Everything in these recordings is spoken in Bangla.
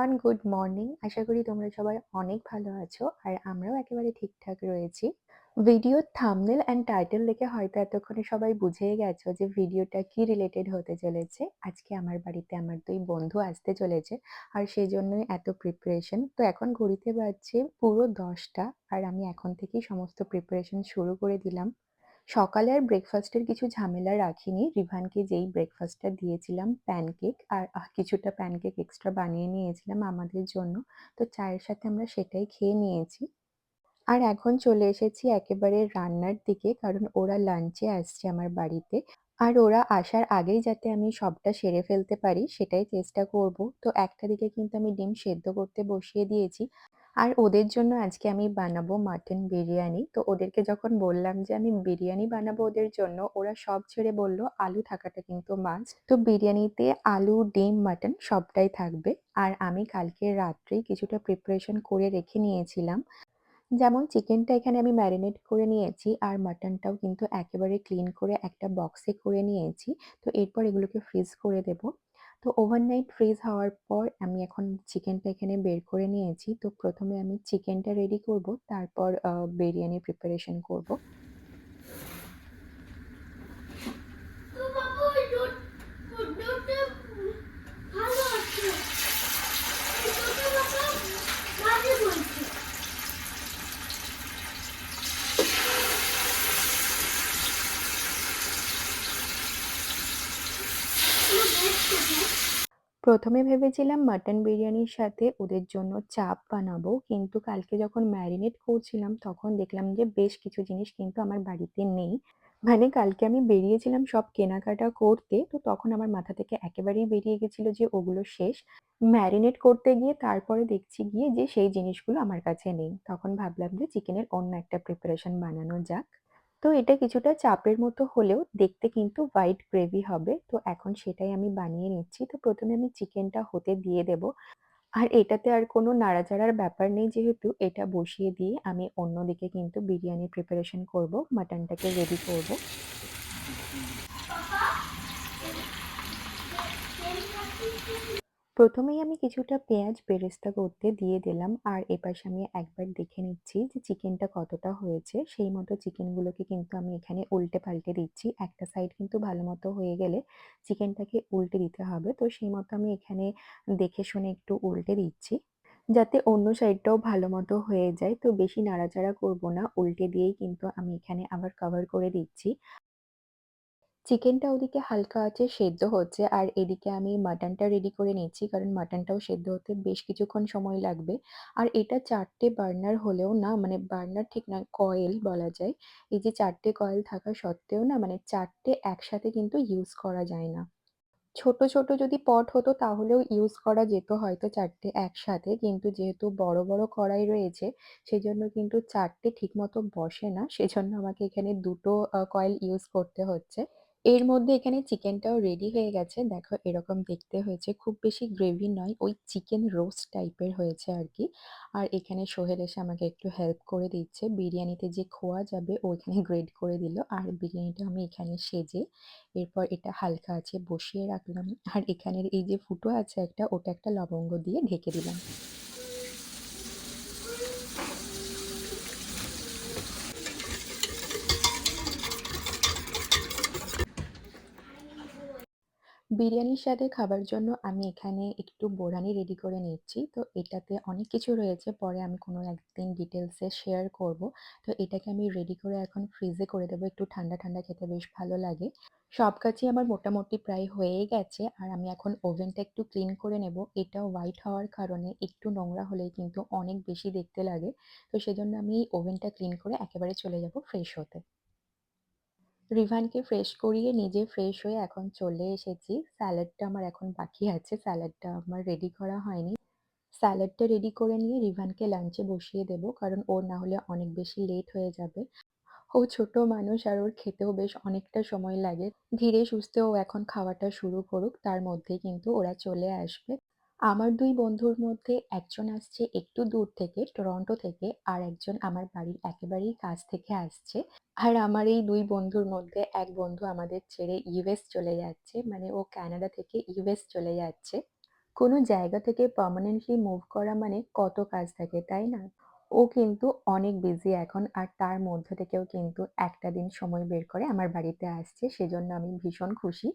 Everyone, good morning. আশা করি তোমরা সবাই অনেক ভালো আছো। আর আমরাও একেবারে ঠিকঠাক রয়েছি। ভিডিও থামনেল অ্যান্ড টাইটেল দেখে হয়তো এতক্ষণে সবাই বুঝেই গেছো যে ভিডিওটা কি রিলেটেড হতে চলেছে। আজকে আমার বাড়িতে আমার দুই বন্ধু আসতে চলেছে। আর সেই জন্যই এত প্রিপারেশন। তো এখন ঘড়িতে বাজছে পুরো দশটা আর আমি এখন থেকেই সমস্ত প্রিপারেশন শুরু করে দিলাম। সকালে আর ব্রেকফাস্টের কিছু ঝামেলা রাখিনি। রিভানকে যেই ব্রেকফাস্টটা দিয়েছিলাম প্যানকেক আর কিছুটা প্যানকেক এক্সট্রা বানিয়ে নিয়েছিলাম আমাদের জন্য। তো চায়ের সাথে আমরা সেটাই খেয়ে নিয়েছি। আর এখন চলে এসেছি একেবারে রান্নার দিকে, কারণ ওরা লাঞ্চে আসছে আমার বাড়িতে। আর ওরা আসার আগেই যাতে আমি সবটা সেরে ফেলতে পারি, সেটাই চেষ্টা করব। তো একটা দিকে কিন্তু আমি ডিম সেদ্ধ করতে বসিয়ে দিয়েছি। আর ওদের জন্য আজকে আমি বানাবো মাটন বিরিয়ানি। তো ওদেরকে যখন বললাম যে আমি বিরিয়ানি বানাবো ওদের জন্য, ওরা সব ছেড়ে বলল আলু থাকাটা কিন্তু মাস্ট। তো বিরিয়ানিতে আলু, ডিম, মাটন সবটাই থাকবে। আর আমি কালকে রাত্রেই কিছুটা প্রিপারেশন করে রেখে নিয়েছিলাম। যেমন চিকেনটা এখানে আমি ম্যারিনেট করে নিয়েছি আর মাটনটাও কিন্তু একেবারে ক্লিন করে একটা বক্সে করে নিয়েছি। তো এরপর এগুলোকে ফ্রিজ করে দেব। তো ওভারনাইট ফ্রিজ হওয়ার পর আমি এখন চিকেনটা এখানে বের করে নিয়েছি। তো প্রথমে আমি চিকেনটা রেডি করব, তারপর বিরিয়ানি প্রিপারেশন করব। তো বাবা ওই রোদ রোদটা ভালো আছে রোদটা বাবা বাজে বলছে পুরো বেস্ট কোথায় প্রথমে ভেবেছিলাম মাটন বিরিয়ানির সাথে ওদের জন্য চাপ বানাবো। কিন্তু কালকে যখন ম্যারিনেট করছিলাম তখন দেখলাম যে বেশ কিছু জিনিস কিন্তু আমার বাড়িতে নেই। মানে কালকে আমি বেরিয়েছিলাম সব কেনাকাটা করতে। তো তখন আমার মাথা থেকে একেবারেই বেরিয়ে গেছিল যে ওগুলো শেষ। ম্যারিনেট করতে গিয়ে তারপরে দেখছি গিয়ে যে সেই জিনিসগুলো আমার কাছে নেই। তখন ভাবলাম যে চিকেনের অন্য একটা প্রিপারেশন বানানো যাক। তো এটা কিছুটা চাপের মতো হলেও দেখতে কিন্তু হোয়াইট গ্রেভি হবে। তো এখন সেটাই আমি বানিয়ে নিচ্ছি। তো প্রথমে আমি চিকেনটা হতে দিয়ে দেব। আর এটাতে আর কোনো নাড়াচাড়ার ব্যাপার নেই যেহেতু এটা বসিয়ে দিয়ে আমি অন্যদিকে কিন্তু বিরিয়ানির প্রিপারেশন করব। মাটনটাকে রেডি করব। প্রথমেই আমি কিছুটা পেঁয়াজ বেরেস্তা করতে দিয়ে দিলাম। আর এপাশে আমি একবার দেখে নিচ্ছি যে চিকেনটা কতটা হয়েছে। সেই মতো চিকেনগুলোকে কিন্তু আমি এখানে উল্টে-পাল্টে দিচ্ছি। একটা সাইড কিন্তু ভালো মতো হয়ে গেলে চিকেনটাকে উল্টে দিতে হবে। তো সেই মতো আমি এখানে দেখে শুনে একটু উল্টে দিচ্ছি। যাতে অন্য সাইডটাও ভালো মতো হয়ে যায়। তো বেশি নাড়াচাড়া করব না। উল্টে দিয়েই কিন্তু আমি এখানে আবার কভার করে দিচ্ছি। চিকেনটা ওদিকে হালকা আছে সেদ্ধ হচ্ছে আর এদিকে আমি মাটনটা রেডি করে নিচ্ছি। কারণ মাটনটাও সেদ্ধ হতে বেশ কিছুক্ষণ সময় লাগবে। আর এটা চারটে বার্নার হলেও না মানে বার্নার ঠিক না কয়েল বলা যায়। এই যে চারটে কয়েল থাকা সত্ত্বেও না মানে চারটে একসাথে কিন্তু ইউজ করা যায় না। ছোট, ছোট যদি পট হতো তাহলেও ইউজ করা যেত হয়তো চারটে একসাথে। কিন্তু যেহেতু বড়, বড় কড়াই রয়েছে সেজন্য কিন্তু ৪ টে ঠিকমতো বসে না। সেজন্য আমাকে এখানে দুটো কয়েল ইউজ করতে হচ্ছে। এর মধ্যে এখানে চিকেনটাও রেডি হয়ে গেছে। দেখো এরকম দেখতে হয়েছে। খুব বেশি গ্রেভি নয়, ওই চিকেন রোস্ট টাইপের হয়েছে আর কি আর এখানে সোহেল এসে আমাকে একটু হেল্প করে দিচ্ছে। বিরিয়ানিতে যে খোয়া যাবে ও এখানে গ্রেট করে দিল। আর বিরিয়ানিটা আমি এখানে সেজে এরপর এটা হালকা আছে বসিয়ে রাখলাম। আর এখানের এই যে ফুটো আছে একটা ওটা একটা লবঙ্গ দিয়ে ঢেকে দিলাম। বিরিয়ানির সাথে খাবার জন্য আমি এখানে একটু বোরানি রেডি করে নিচ্ছি। তো এটাতে অনেক কিছু রয়েছে পরে আমি কোনো একদিন ডিটেলসে শেয়ার করব। তো এটাকে আমি রেডি করে এখন ফ্রিজে করে দেবো। একটু ঠান্ডা, ঠান্ডা খেতে বেশ ভালো লাগে। সব কাজই আমার মোটামুটি প্রায় হয়েই গেছে। আর আমি এখন ওভেনটা একটু ক্লিন করে নেব। এটা হোয়াইট হওয়ার কারণে একটু নোংরা হলেই কিন্তু অনেক বেশি দেখতে লাগে। তো সেজন্য আমি ওভেনটা ক্লিন করে একেবারে চলে যাব ফ্রেশ হতে। রিভানকে ফ্রেশ করিয়ে নিজে ফ্রেশ হয়ে এখন চলে এসেছি। স্যালাডটা আমার এখন বাকি আছে। স্যালাডটা আমার রেডি করা হয়নি। স্যালাডটা রেডি করে নিয়ে রিভানকে লাঞ্চে বসিয়ে দেব। কারণ ওর না হলে অনেক বেশি লেট হয়ে যাবে। ও ছোট মানুষ আর ওর খেতেও বেশ অনেকটা সময় লাগে। ধীরে সুস্থে ও এখন খাওয়াটা শুরু করুক। তার মধ্যেই কিন্তু ওরা চলে আসবে। আমার দুই বন্ধুর মধ্যে একজন আসছে একটু দূর থেকে টরন্টো থেকে, আর একজন আমার বাড়ির একেবারেই কাছ থেকে আসছে। আর আমার এই দুই বন্ধুর মধ্যে এক বন্ধু আমাদের ছেড়ে ইউএস চলে যাচ্ছে। মানে ও কানাডা থেকে ইউএস চলে যাচ্ছে। কোনো জায়গা থেকে পার্মানেন্টলি মুভ করা মানে কত কাজ থাকে, তাই না? ও কিন্তু অনেক বিজি এখন আর তার মধ্য থেকেও কিন্তু একটা দিন সময় বের করে আমার বাড়িতে আসছে। সেজন্য আমি ভীষণ খুশি।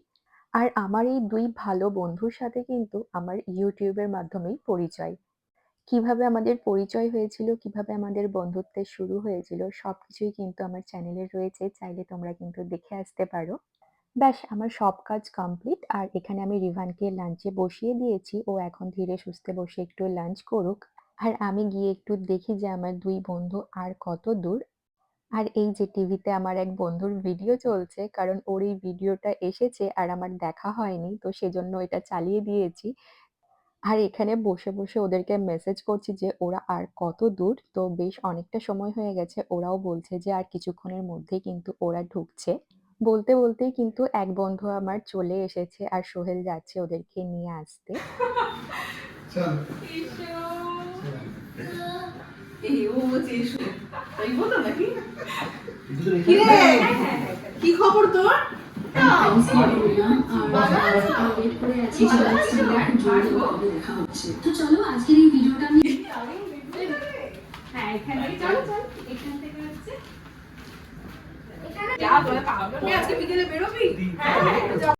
আর আমার এই দুই ভালো বন্ধুর সাথে কিন্তু আমার ইউটিউবের মাধ্যমেই পরিচয়। কীভাবে আমাদের পরিচয় হয়েছিল, কীভাবে আমাদের বন্ধুত্বের শুরু হয়েছিল সবকিছুই কিন্তু আমার চ্যানেলে রয়েছে। চাইলে তোমরা কিন্তু দেখে আসতে পারো। ব্যাস আমার সব কাজ কমপ্লিট আর এখানে আমি রিভানকে লাঞ্চে বসিয়ে দিয়েছি। ও এখন ধীরে সুস্থে বসে একটু লাঞ্চ করুক। আর আমি গিয়ে একটু দেখি যে আমার দুই বন্ধু আর কত দূর। আর এই যে টিভিতে আমার এক বন্ধুর ভিডিও চলছে কারণ ওর এই ভিডিওটা এসেছে আর আমার দেখা হয়নি। তো সেজন্য এটা চালিয়ে দিয়েছি। আর এখানে বসে, বসে ওদেরকে মেসেজ করছি যে ওরা আর কত দূর। তো বেশ অনেকটা সময় হয়ে গেছে। ওরাও বলছে যে আর কিছুক্ষণের মধ্যেই কিন্তু ওরা ঢুকছে। বলতে, বলতেই কিন্তু এক বন্ধু আমার চলে এসেছে আর সোহেল যাচ্ছে ওদেরকে নিয়ে আসতে। এই ও বলছে এসো। তাই বলো নাকি? কি রেখে রে কি খবর তোর? তো চলো আজকের এই ভিডিওটা আমি হ্যাঁ এখান থেকে চলো চল। এখান থেকে হচ্ছে হয়ে আজকে বিকেলে বেরোবি? হ্যাঁ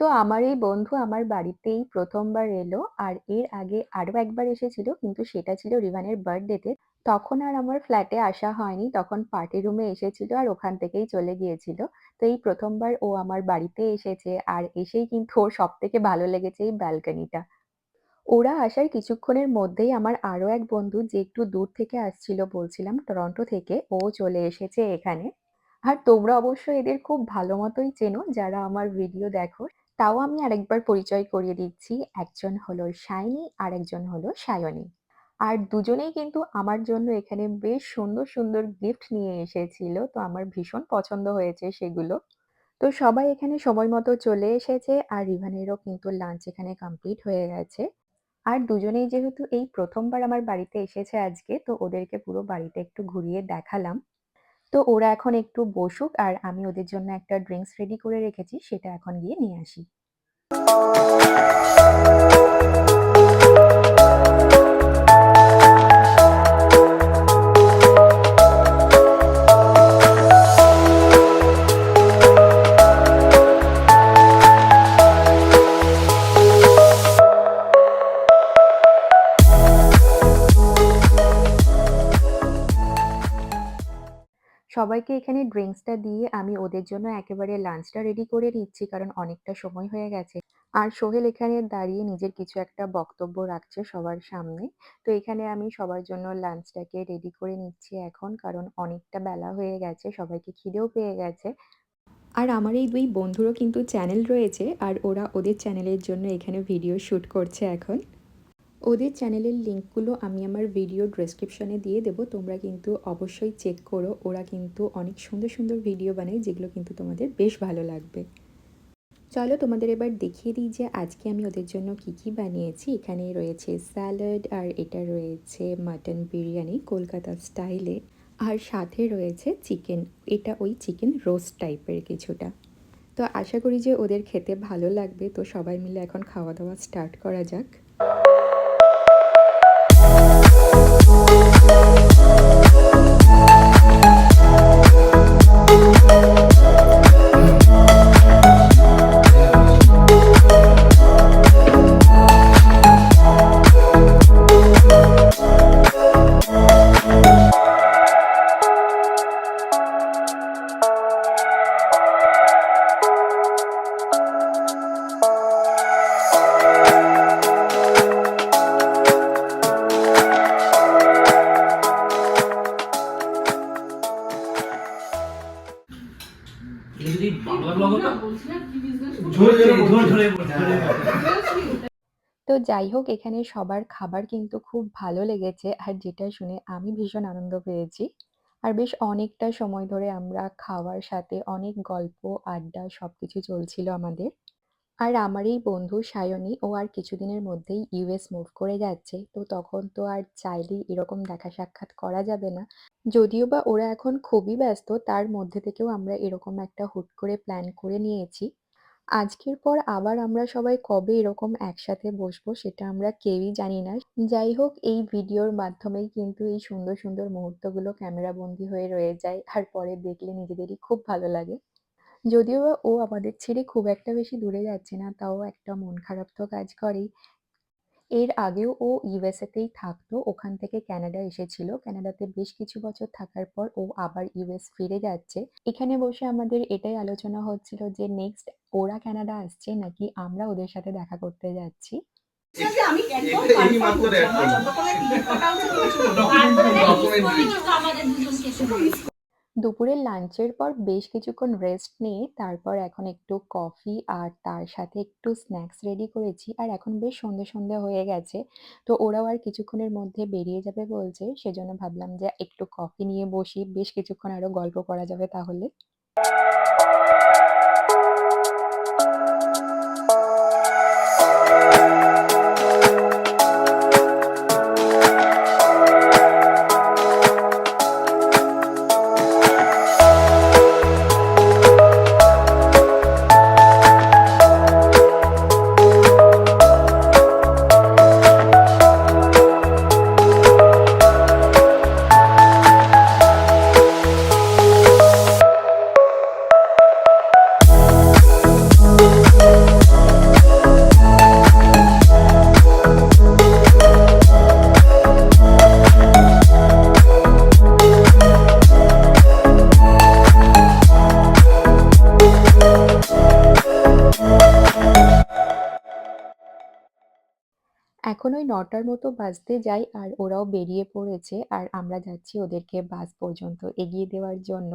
তো আমার এই বন্ধু আমার বাড়িতেই প্রথমবার এলো। আর এর আগে আরও একবার এসেছিল কিন্তু সেটা ছিল রিভানের বার্থডেতে। তখন আর আমার ফ্ল্যাটে আসা হয়নি। তখন পার্টি রুমে এসেছিল আর ওখান থেকেই চলে গিয়েছিল। তো এই প্রথমবার ও আমার বাড়িতে এসেছে আর এসেই কিন্তু ওর সব থেকে ভালো লেগেছে এই ব্যালকনিটা। ওরা আসার কিছুক্ষণের মধ্যেই আমার আরও এক বন্ধু যে একটু দূর থেকে আসছিল বলছিলাম টরন্টো থেকে, ও চলে এসেছে এখানে। আর তোমরা অবশ্য এদের খুব ভালো মতোই চেনো যারা আমার ভিডিও দেখো। তাও আমি আরেকবার পরিচয় করিয়ে দিচ্ছি। একজন হলো শাইনি আরেকজন হলো সায়নী। আর দুজনেই কিন্তু আমার জন্য এখানে বেশ সুন্দর, সুন্দর গিফট নিয়ে এসেছিল। তো আমার ভীষণ পছন্দ হয়েছে সেগুলো। তো সবাই এখানে সময় মতো চলে এসেছে আর রিভানেরও কিন্তু লাঞ্চ এখানে কমপ্লিট হয়ে গেছে। আর দুজনেই যেহেতু এই প্রথমবার আমার বাড়িতে এসেছে আজকে তো ওদেরকে পুরো বাড়িতে একটু ঘুরিয়ে দেখালাম। তো ওরা এখন একটু বসুক আর আমি ওদের জন্য একটা ড্রিঙ্কস রেডি করে রেখেছি, সেটা এখন গিয়ে নিয়ে আসি। সবাইকে এখানে ড্রিঙ্কসটা দিয়ে আমি ওদের জন্য একেবারে লাঞ্চটা রেডি করে নিচ্ছি কারণ অনেকটা সময় হয়ে গেছে। আর সোহেল এখানে দাঁড়িয়ে নিজের কিছু একটা বক্তব্য রাখছে সবার সামনে। তো এখানে আমি সবার জন্য লাঞ্চটাকে রেডি করে নিচ্ছি এখন কারণ অনেকটা বেলা হয়ে গেছে, সবাইকে খিদেও পেয়ে গেছে। আর আমার এই দুই বন্ধুরও কিন্তু চ্যানেল রয়েছে আর ওরা ওদের চ্যানেলের জন্য এখানে ভিডিও শুট করছে এখন। ওদের চ্যানেলের লিঙ্কগুলো আমি আমার ভিডিও ডেসক্রিপশনে দিয়ে দেবো। তোমরা কিন্তু অবশ্যই চেক করো। ওরা কিন্তু অনেক সুন্দর, সুন্দর ভিডিও বানায় যেগুলো কিন্তু তোমাদের বেশ ভালো লাগবে। চলো তোমাদের এবার দেখিয়ে দিই যে আজকে আমি ওদের জন্য কী, কী বানিয়েছি। এখানে রয়েছে স্যালাড আর এটা রয়েছে মাটন বিরিয়ানি কলকাতা স্টাইলে। আর সাথে রয়েছে চিকেন। এটা ওই চিকেন রোস্ট টাইপের কিছুটা। তো আশা করি যে ওদের খেতে ভালো লাগবে। তো সবাই মিলে এখন খাওয়া-দাওয়া স্টার্ট করা যাক। তো যাই হোক এখানে সবার খাবার কিন্তু খুব ভালো লেগেছে আর যেটা শুনে আমি ভীষণ আনন্দ পেয়েছি। আর বেশ অনেকটা সময় ধরে আমরা খাওয়ার সাথে অনেক গল্প, আড্ডা সবকিছু চলছিল আমাদের। আর আমার এই বন্ধু সায়নী ও আর কিছুদিনের মধ্যেই ইউএস মুভ করে যাচ্ছে। তো তখন তো আর চাইলেই এরকম দেখা সাক্ষাৎ করা যাবে না। যদিও বা ওরা এখন খুবই ব্যস্ত তার মধ্যে থেকেও আমরা এরকম একটা হুট করে প্ল্যান করে নিয়েছি। আজকের পর আবার আমরা সবাই কবে এরকম একসাথে বসবো সেটা আমরা কেউই জানি না। যাই হোক এই ভিডিওর মাধ্যমেই কিন্তু এই সুন্দর, সুন্দর মুহূর্তগুলো ক্যামেরা বন্দী হয়ে রয়ে যায়। আর পরে দেখলে নিজেদেরই খুব ভালো লাগে। যদিও ও আমাদের ছেড়ে খুব একটা বেশি দূরে যাচ্ছে না, তাও একটা মন খারাপ তো কাজ করেই। এর আগেও ও ইউএসএ তেই থাকতো। ওখান থেকে কানাডা এসেছিল। কানাডাতে বেশ কিছু বছর থাকার পর ও আবার ইউএস ফিরে যাচ্ছে। এখানে বসে আমাদের এটাই আলোচনা হচ্ছিল যে নেক্সট ওরা কানাডা আসছে নাকি আমরা ওদের সাথে দেখা করতে যাচ্ছি। আমি একদম দুপুরের লাঞ্চের পর বেশ কিছুক্ষণ রেস্ট নিয়ে তারপর এখন একটু কফি আর তার সাথে একটু স্ন্যাক্স রেডি করেছি। আর এখন বেশ সন্ধে সন্ধে হয়ে গেছে। তো ওরাও আর কিছুক্ষণের মধ্যে বেরিয়ে যাবে বলছে। সেজন্য ভাবলাম যে একটু কফি নিয়ে বসি। বেশ কিছুক্ষণ আরও গল্প করা যাবে তাহলে। এখন ওই ৯ টার মতো বাজতে যায় আর ওরাও বেরিয়ে পড়েছে। আর আমরা যাচ্ছি ওদেরকে বাস পর্যন্ত এগিয়ে দেওয়ার জন্য।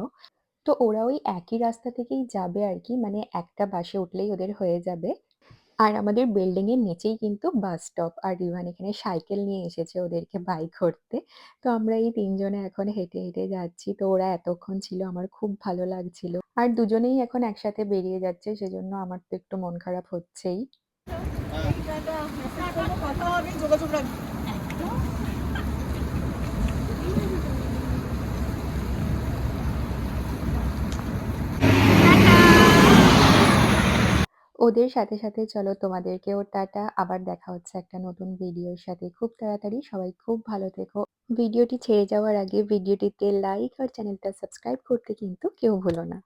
তো ওরা ওই একই রাস্তা থেকেই যাবে আর কি মানে একটা বাসে উঠলেই ওদের হয়ে যাবে। আর আমাদের বিল্ডিং এর নিচেই কিন্তু বাস স্টপ। আর রিহান এখানে সাইকেল নিয়ে এসেছে ওদেরকে বাইক করতে। তো আমরা এই তিনজনে এখন হেঁটে, হেঁটে যাচ্ছি। তো ওরা এতক্ষণ ছিল আমার খুব ভালো লাগছিল। আর দুজনেই এখন একসাথে বেরিয়ে যাচ্ছে সেজন্য আমার তো একটু মন খারাপ হচ্ছেই। ওদের সাথে, সাথে চলো তোমাদেরকেও টাটা। আবার দেখা হচ্ছে একটা নতুন ভিডিওর সাথে খুব তাড়াতাড়ি। সবাই খুব ভালো থেকো। ভিডিওটি ছেড়ে যাওয়ার আগে ভিডিওটিতে লাইক আর চ্যানেলটা সাবস্ক্রাইব করতে কিন্তু কেউ ভুলো না।